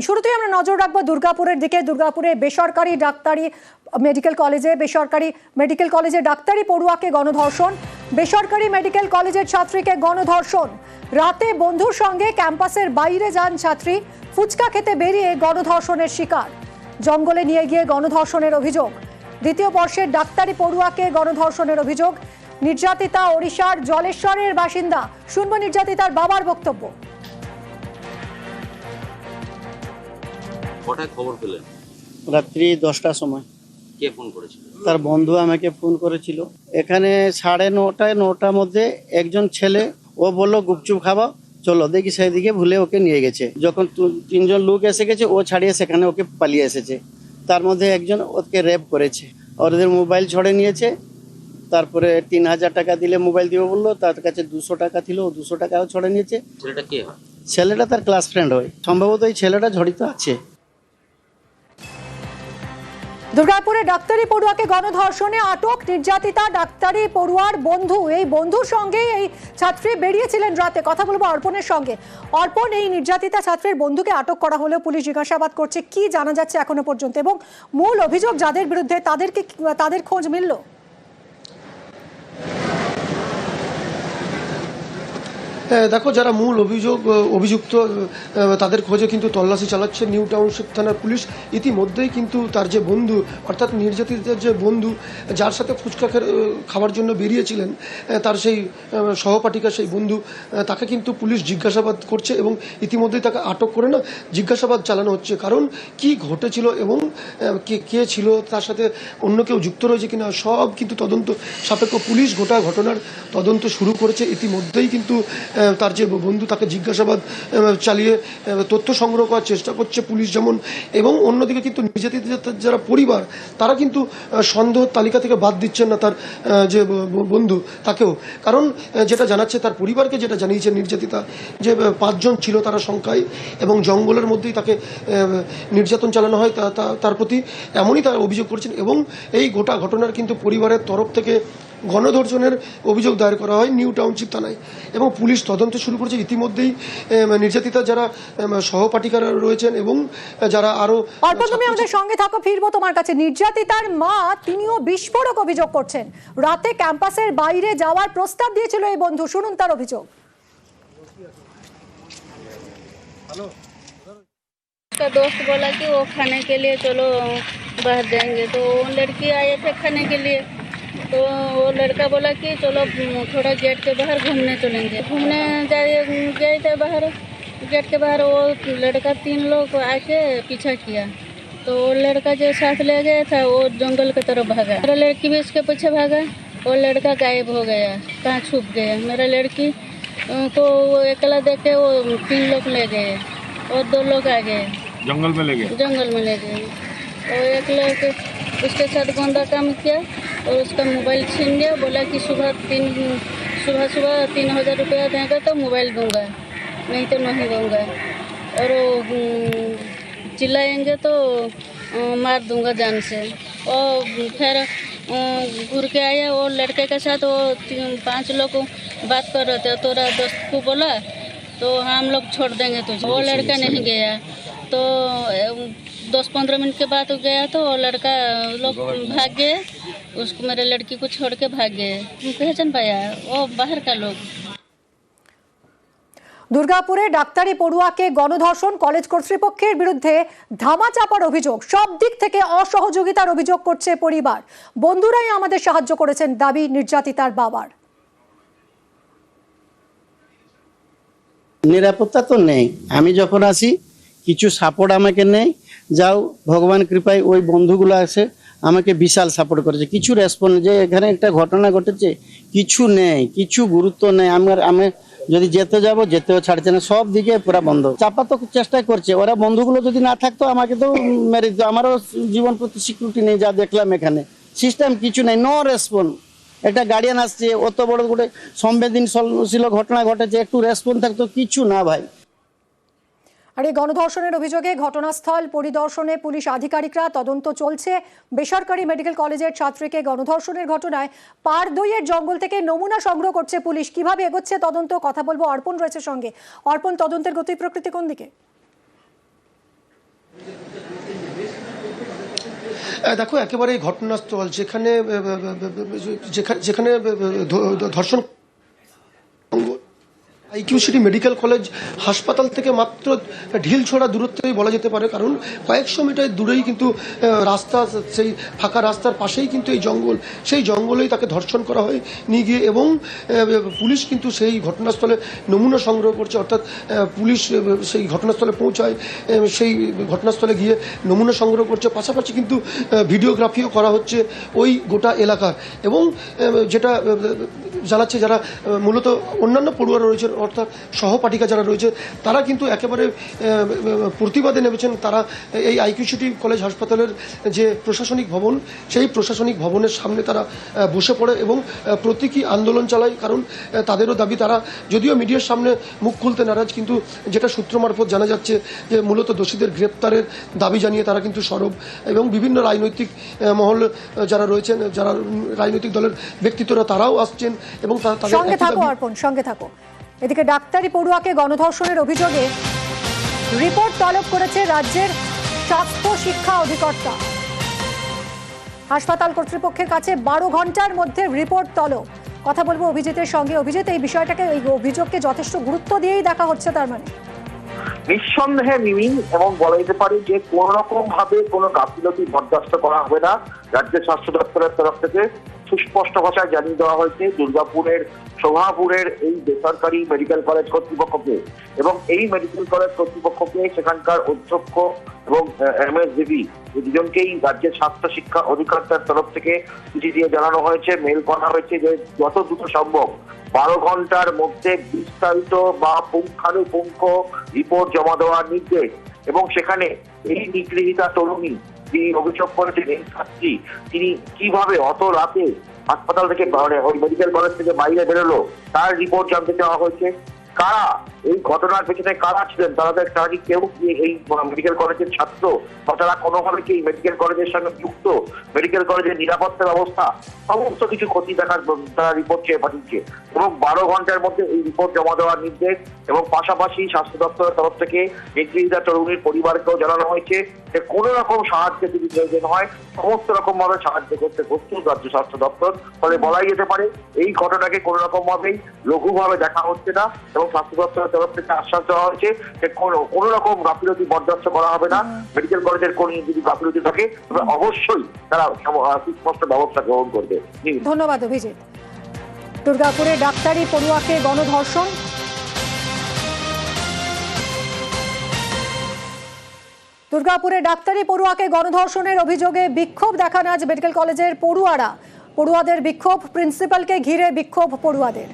শুরুতেই আমরা নজর রাখব দুর্গাপুরের দিকে। দুর্গাপুরে বেসরকারি ডাক্তারি মেডিকেল কলেজে, বেসরকারি মেডিকেল কলেজে ডাক্তারি পড়ুয়াকে গণধর্ষণ, বেসরকারি মেডিকেল কলেজের ছাত্রীকে গণধর্ষণ। রাতে বন্ধুর সঙ্গে ক্যাম্পাসের বাইরে যান ছাত্রী, ফুচকা খেতে বেরিয়ে গণধর্ষণের শিকার। জঙ্গলে নিয়ে গিয়ে গণধর্ষণের অভিযোগ। দ্বিতীয় বর্ষের ডাক্তারি পড়ুয়াকে গণধর্ষণের অভিযোগ। নির্যাতিতা ওড়িশার জলেশ্বরের বাসিন্দা। শুনব নির্যাতিতার বাবার বক্তব্য। কটায় খবর পেলেন? রাত্রি দশটার সময়। কে ফোন করেছিল? তার বন্ধু আমাকে ফোন করেছিল। এখানে সাড়ে নটায় নটার মধ্যে একজন ছেলে ও বলল গুপচুপ খাব চলো দেখি সেদিকে ভুলে ওকে নিয়ে গেছে। যখন তিনজন লোক এসে গেছে ও ছাড়িয়ে সেখানে ওকে পালিয়ে এসেছে। তার মধ্যে একজন ওকে রেপ করেছে। ওদের মোবাইল ছড়ে নিয়েছে। তারপরে তিন হাজার টাকা দিলে মোবাইল দিব বলল তার কাছে দুশো টাকা ছিল ও দুশো টাকাও ছড়ে নিয়েছে। ছেলেটা কে হয়? ছেলেটা তার ক্লাস ফ্রেন্ড হয়। সম্ভবত এই ছেলেটা জড়িত আছে। দুর্গাপুরে ডাক্তারি পড়ুয়াকে গণধর্ষণে আটক নির্যাতিতা ডাক্তারি পড়ুয়ার বন্ধু। এই বন্ধুর সঙ্গে এই ছাত্রী বেরিয়েছিলেন রাতে। কথা বলব অর্পণের সঙ্গে। অর্পণ, এই নির্যাতিতা ছাত্রের বন্ধুকে আটক করা হলেও পুলিশ জিজ্ঞাসাবাদ করছে, কি জানা যাচ্ছে এখনও পর্যন্ত? এবং মূল অভিযোগ যাদের বিরুদ্ধে তাদেরকে তাদের খোঁজ মিলল? দেখো, যারা মূল অভিযোগ অভিযুক্ত তাদের খোঁজে কিন্তু তল্লাশি চালাচ্ছে নিউ টাউনশিপ থানার পুলিশ। ইতিমধ্যেই কিন্তু তার যে বন্ধু, অর্থাৎ নির্যাতিতের যে বন্ধু, যার সাথে ফুচকা খাওয়ার জন্য বেরিয়েছিলেন তার সেই সহপাঠিকা সেই বন্ধু তাকে কিন্তু পুলিশ জিজ্ঞাসাবাদ করছে এবং ইতিমধ্যেই তাকে আটক করে না, জিজ্ঞাসাবাদ চালানো হচ্ছে। কারণ, কি ঘটেছিল এবং কে কে ছিল, তার সাথে অন্য কেউ যুক্ত রয়েছে কিনা, সব কিন্তু তদন্ত সাপেক্ষ পুলিশ গোটা ঘটনার তদন্ত শুরু করেছে। ইতিমধ্যেই কিন্তু তার যে বন্ধু তাকে জিজ্ঞাসাবাদ চালিয়ে তথ্য সংগ্রহ করার চেষ্টা করছে পুলিশ যেমন, এবং অন্যদিকে কিন্তু নির্যাতিত যারা পরিবার, তারা কিন্তু সন্দেহ তালিকা থেকে বাদ দিচ্ছেন না তার যে বন্ধু তাকেও। কারণ যেটা জানাচ্ছে তার পরিবারকে যেটা জানিয়েছে নির্যাতিতা, যে পাঁচজন ছিল তারা সংখ্যায় এবং জঙ্গলের মধ্যেই তাকে নির্যাতন চালানো হয় তার প্রতি, এমনই তারা অভিযোগ করছেন, এবং এই গোটা ঘটনার কিন্তু পরিবারের তরফ থেকে গণধর্ষণের অভিযোগ দায়ের করা হয় নিউ টাউনশিপ থানায় এবং পুলিশ তদন্ত শুরু করেছে ইতিমধ্যেই আহ, নির্যাতিতা যারা আহ, সহপাঠিকারা রয়েছেন এবং যারা আরও অর্পণ তুমি আমাদের সঙ্গে থাকো ফিরবো তোমার কাছে নির্যাতিতার মা তিনিও বিস্ফোরক অভিযোগ করছেন রাতে ক্যাম্পাসের বাইরে যাওয়ার প্রস্তাব দিয়েছিল এই বন্ধু শুনুন তার অভিযোগ उसका दोस्त बोला कि वो खाने के लिए चलो बाहर जाएंगे तो वो लड़की आए थे खाने के लिए तो वो लड़का बोला कि चलो थोड़ा गेट के बाहर घूमने चलेंगे। घूमने जाए गए थे बाहर। गेट के बाहर वो लड़का तीन लोग आके पीछा किया। तो वो लड़का जो साथ ले गया था वो जंगल की तरफ़ भागा। मेरा लड़की भी उसके पीछे भागा। वो लड़का गायब हो गया कहाँ छुप गया। मेरा लड़की को वो अकेला देख के वो तीन लोग ले गए। और दो लोग आ गए। जंगल में ले गए? जंगल में ले गए। और एक लोग उसके साथ गंदा काम किया और उसका मोबाइल छीन लिया बोला कि सुबह तीन सुबह सुबह तीन हज़ार रुपया देगा तो मोबाइल दूँगा नहीं तो नहीं दूँगा। और वो चिल्लाएँगे तो मार दूँगा जान से। और फिर घूर के आया वो लड़के के साथ वो पाँच लोग बात कर रहे थे। तोरा दोस्त को बोला तो हम लोग छोड़ देंगे तुझे। वो लड़का नहीं गया। तो दस पंद्रह मिनट के बाद वो गया तो वो लड़का लोग भाग गए उसको मेरे लड़की को छोड़ के भाग गए पहचान पाया वो बाहर का लोग দুর্গাপুরে ডাক্তারি পড়ুয়াকে গণধর্ষণ কলেজ কর্তৃপক্ষের বিরুদ্ধে ধামাচাপার অভিযোগ সব দিক থেকে অসহযোগিতার অভিযোগ করছে পরিবার বন্ধুরাই আমাদের সাহায্য করেছেন দাবি নির্যাতিতার বাবার নিরাপত্তা তো নেই আমি যখন আসি কিছু সাপোর্ট আমাকে নেই যাও, ভগবান কৃপায় ওই বন্ধুগুলো আছে, আমাকে বিশাল সাপোর্ট করেছে। কিছু রেসপন্স যে এখানে একটা ঘটনা ঘটেছে, কিছু নেই, কিছু গুরুত্ব নেই। আমার, আমি যদি যেতে যাব, যেতেও ছাড়ছে না, সব দিকে পুরো বন্ধ। চাপা তো চেষ্টা করছে, ওরা বন্ধুগুলো যদি না থাকতো, আমাকে তো মেরে দিত। আমারও জীবন প্রতি সিকিউরিটি নেই, যা দেখলাম এখানে। সিস্টেম কিছু নেই নো রেসপন্স একটা গার্ডিয়ান আসছে, অত বড় করে সংবেদনশীল ঘটনা ঘটেছে, একটু রেসপন্স থাকতো, কিছু না ভাই। আর এই গণধর্ষণের অভিযোগে ঘটনাস্থল পরিদর্শনে পুলিশ আধিকারিকরা তদন্ত চলছে। বেসরকারি মেডিকেল কলেজের ছাত্রীকে গণধর্ষণের ঘটনায় পার দইয়ের জঙ্গল থেকে নমুনা সংগ্রহ করছে পুলিশ। কীভাবে এগোচ্ছে তদন্ত? কথা বলব অর্পণ রয়েছে সঙ্গে। অর্পণ, তদন্তের গতি প্রকৃতি কোন দিকে? দেখো একেবারে ঘটনাস্থল যেখানে যেখানে ধর্ষণ আইকিউ সিটি মেডিকেল কলেজ হাসপাতাল থেকে মাত্র ঢিল ছোড়া দূরত্বেই বলা যেতে পারে, কারণ কয়েকশো মিটার দূরেই কিন্তু রাস্তা সেই ফাঁকা রাস্তার পাশেই কিন্তু এই জঙ্গল, সেই জঙ্গলেই তাকে ধর্ষণ করা হয়, নিয়ে গিয়ে এবং পুলিশ কিন্তু সেই ঘটনাস্থলে নমুনা সংগ্রহ করছে, অর্থাৎ পুলিশ সেই ঘটনাস্থলে পৌঁছায় সেই ঘটনাস্থলে গিয়ে নমুনা সংগ্রহ করছে, পাশাপাশি কিন্তু ভিডিওগ্রাফিও করা হচ্ছে ওই গোটা এলাকার এবং যেটা জানাচ্ছে যারা মূলত অন্যান্য পড়ুয়ারা রয়েছে অর্থাৎ সহপাঠিকা যারা রয়েছে তারা কিন্তু একেবারে প্রতিবাদে নেমেছেন। তারা এই আইকিউ সিটি কলেজ হাসপাতালের যে প্রশাসনিক ভবন সেই প্রশাসনিক ভবনের সামনে তারা বসে পড়ে এবং প্রতীকী আন্দোলন চালায়। কারণ তাদেরও দাবি তারা যদিও মিডিয়ার সামনে মুখ খুলতে নারাজ কিন্তু যেটা সূত্র মারফত জানা যাচ্ছে যে মূলত দোষীদের গ্রেপ্তারের দাবি জানিয়ে তারা কিন্তু সরব। এবং বিভিন্ন রাজনৈতিক মহল যারা রয়েছেন যারা রাজনৈতিক দলের ব্যক্তিত্বরা তারাও আসছেন এবং সঙ্গে থাকো অর্পণ সঙ্গে থাকো। এদিকে ডাক্তারি পড়ুয়াকে গণধর্ষণের অভিযোগে রিপোর্ট তলব করেছে রাজ্যের স্বাস্থ্য শিক্ষা অধিকর্তা। হাসপাতাল কর্তৃপক্ষের কাছে বারো ঘণ্টার মধ্যে রিপোর্ট তলব। কথা বলব অভিজিতের সঙ্গে। অভিজিৎ, এই বিষয়টাকে, এই অভিযোগকে যথেষ্ট গুরুত্ব দিয়েই দেখা হচ্ছে তার মানে। নিঃসন্দেহে মিমিন এবং বলা যেতে পারে যে কোন রকম ভাবে কোনো গাফিলতি বরদাস্ত করা হবে না। রাজ্য স্বাস্থ্য দপ্তরের তরফ থেকে সুস্পষ্ট ভাষায় জানিয়ে দেওয়া হয়েছে, দুর্গাপুরের শোভাপুরের এই বেসরকারি মেডিকেল কলেজ কর্তৃপক্ষকে এবং এই মেডিকেল কলেজ কর্তৃপক্ষকে সেখানকার অধ্যক্ষ এবং এম এস দেবী দুজনকেই রাজ্যের স্বাস্থ্য শিক্ষা অধিকর্তার তরফ থেকে চিঠি দিয়ে জানানো হয়েছে, মেল করা হয়েছে যে যত দ্রুত সম্ভব বারো ঘণ্টার মধ্যে বিস্তারিত বা পুঙ্খানুপুঙ্খ রিপোর্ট জমা দেওয়ার নির্দেশ। এবং সেখানে এই নিগৃহীতা তরুণী যিনি অভিযোগ করেছেন, এই ছাত্রী, তিনি কীভাবে অত রাতে হাসপাতাল থেকে মানে ওই মেডিকেল কলেজ থেকে বাইরে বেরোলো, তার রিপোর্ট জানতে চাওয়া হয়েছে। কারা? এই ঘটনার পেছনে কারা ছিলেন? তারা তারা কি কেউ এই মেডিকেল কলেজের ছাত্র? বা তারা কোনোভাবে কি মেডিকেল কলেজের সঙ্গে যুক্ত? মেডিকেল কলেজের নিরাপত্তা ব্যবস্থা? সমস্ত কিছু ক্ষতি দেখার তারা রিপোর্ট চেয়ে পাঠিয়েছে। এবং বারো ঘণ্টার মধ্যে এই রিপোর্ট জমা দেওয়ার নির্দেশ এবং পাশাপাশি স্বাস্থ্য দপ্তরের তরফ থেকে নির্যাতিতা তরুণীর পরিবারকেও জানানো হয়েছে যে কোনো রকম সাহায্যে যদি প্রয়োজন হয়, সমস্ত রকম ভাবে সাহায্য করতে প্রস্তুত রাজ্য স্বাস্থ্য দপ্তর। ফলে বলাই যেতে পারে, এই ঘটনাকে কোনো রকম ভাবেই লঘুভাবে দেখা হচ্ছে না এবং স্বাস্থ্য দপ্তরের তরফ থেকে আশ্বাস দেওয়া হয়েছে যে কোনো রকম গাফিলতি বরদাস্ত করা হবে না। মেডিকেল কলেজের কোনো যদি গাফিলতি থাকে তবে অবশ্যই তারা সুস্পষ্ট ব্যবস্থা গ্রহণ করবে। ধন্যবাদ অভিজিৎ। দুর্গাপুরে ডাক্তারি পড়ুয়াকে গণধর্ষণ। দুর্গাপুরে ডাক্তারি পড়ুয়াকে গণধর্ষণের অভিযোগে বিক্ষোভ দেখান আজ মেডিকেল কলেজের পড়ুয়ারা। পড়ুয়াদের বিক্ষোভ প্রিন্সিপালকে ঘিরে বিক্ষোভ পড়ুয়াদের।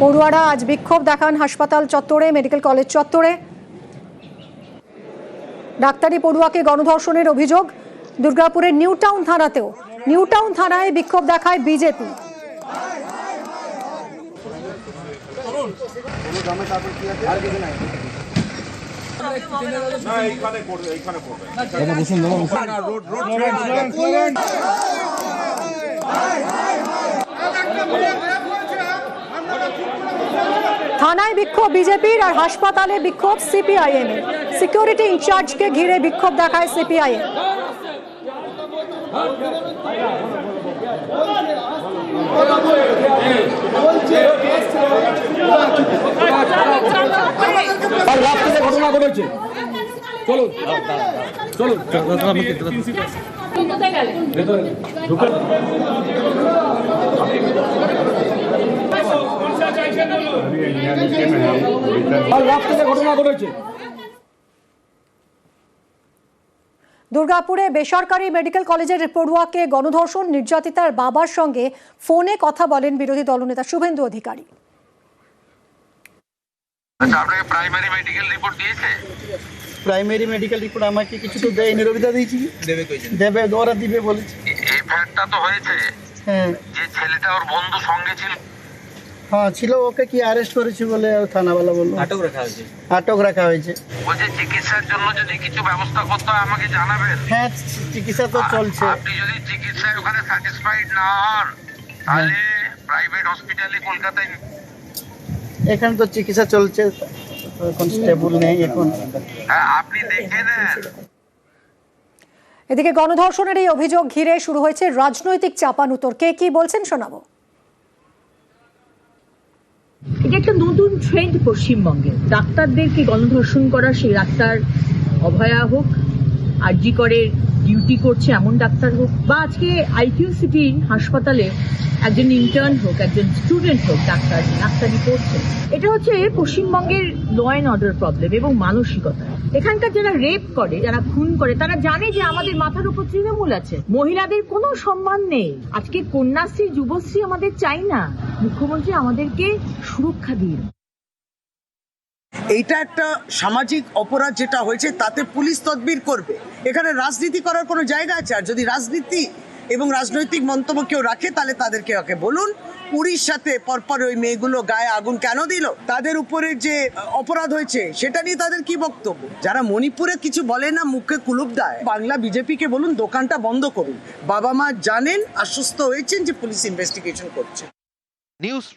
পড়ুয়ারা আজ বিক্ষোভ দেখান হাসপাতাল চত্বরে, মেডিকেল কলেজ চত্বরে। ডাক্তারি পড়ুয়াকে গণধর্ষণের অভিযোগ, দুর্গাপুরের নিউ টাউন থানাতেও। নিউ টাউন থানায় বিক্ষোভ দেখায় বিজেপি। থানায় বিক্ষোভ বিজেপির আর হাসপাতালে বিক্ষোভ সিপিআইএম এর সিকিউরিটি ইনচার্জকে ঘিরে বিক্ষোভ দেখায় সিপিআইএম। ঘটনা ঘটেছে চলো চলো আর রাত্রে ঘটনা ঘটেছে। দুর্গাপুরে বেসরকারি মেডিকেল কলেজের পড়ুয়াকে গণধর্ষণ নির্যাতিতার বাবার সঙ্গে ফোনে কথা বলেন বিরোধী দলনেতা শুভেন্দু অধিকারী। আচ্ছা আপনাকে প্রাইমারি মেডিকেল রিপোর্ট দিয়েছে? প্রাইমারি মেডিকেল রিপোর্ট আমাকে কিছু তো দেয়নি রবিদা দিয়েছি দেবে ওরা দিবে বলেছে। এফআইআরটা তো হয়েছে হ্যাঁ। যে ছেলেটা ওর বন্ধু সঙ্গে ছিল। হ্যাঁ ছিল ওকে কি অ্যারেস্ট করেছি বলে থানাওয়ালা বলল। আটক রাখা হয়েছে। আটক রাখা হয়েছে। বলছে চিকিৎসার জন্য যদি কিছু ব্যবস্থা করতে হয় আমাকে জানাবেন? হ্যাঁ চিকিৎসা তো চলছে। আপনি যদি চিকিৎসায় ওখানে স্যাটিসফাইড না হন তাহলে প্রাইভেট হসপিটালে কলকাতায় এখানে তো চিকিৎসা চলছে এখন স্টেবল নেই এখন। হ্যাঁ আপনি দেখে নেন। এদিকে গণধর্ষণের এই অভিযোগ ঘিরে শুরু হয়েছে রাজনৈতিক চাপানুতর। কে কি বলছেন শোনাবো। এটা একটা নতুন ট্রেন্ড পশ্চিমবঙ্গে। ডাক্তারদেরকে গণধর্ষণ করা, সেই ডাক্তার অভয়া হোক, আর জি করে ডিউটি করছে এমন ডাক্তার হোক, বা আজকে আইকিউ সিটি হাসপাতালে একজন ইন্টার্ন হোক, একজন স্টুডেন্ট হোক, ডাক্তার, ডাক্তারি পড়ছে এটা হচ্ছে পশ্চিমবঙ্গের ল অ্যান্ড অর্ডার প্রবলেম এবং মানসিকতা। এখানকার যারা রেপ করে, যারা খুন করে, তারা জানে যে আমাদের মাথার উপর তৃণমূল আছে। মহিলাদের কোনো সম্মান নেই। আজকে কন্যাশ্রী, যুবশ্রী আমাদের চাই না। মুখ্যমন্ত্রী আমাদেরকে সুরক্ষা দিন। এইটা একটা সামাজিক অপরাধ যেটা হয়েছে, তাতে পুলিশ তদবির করবে। এখানে রাজনীতি করার কোনো জায়গা আছে? আর যদি রাজনীতি এবং রাজনৈতিক মন্তব্য কেউ রাখে, তাহলে তাদেরকে ওকে বলুন। উড়িষ্যাতে পরপর ওই মেয়েগুলো গায়ে আগুন কেন দিল? তাদের উপরে যে অপরাধ হয়েছে, সেটা নিয়ে তাদের কি বক্তব্য? যারা মণিপুরে কিছু বলে না, মুখে কুলুপ দেয়। বাংলা বিজেপিকে বলুন, দোকানটা বন্ধ করুন। বাবা মা জানেন, আশ্বস্ত হয়েছেন যে পুলিশ ইনভেস্টিগেশন করছে। নিউজ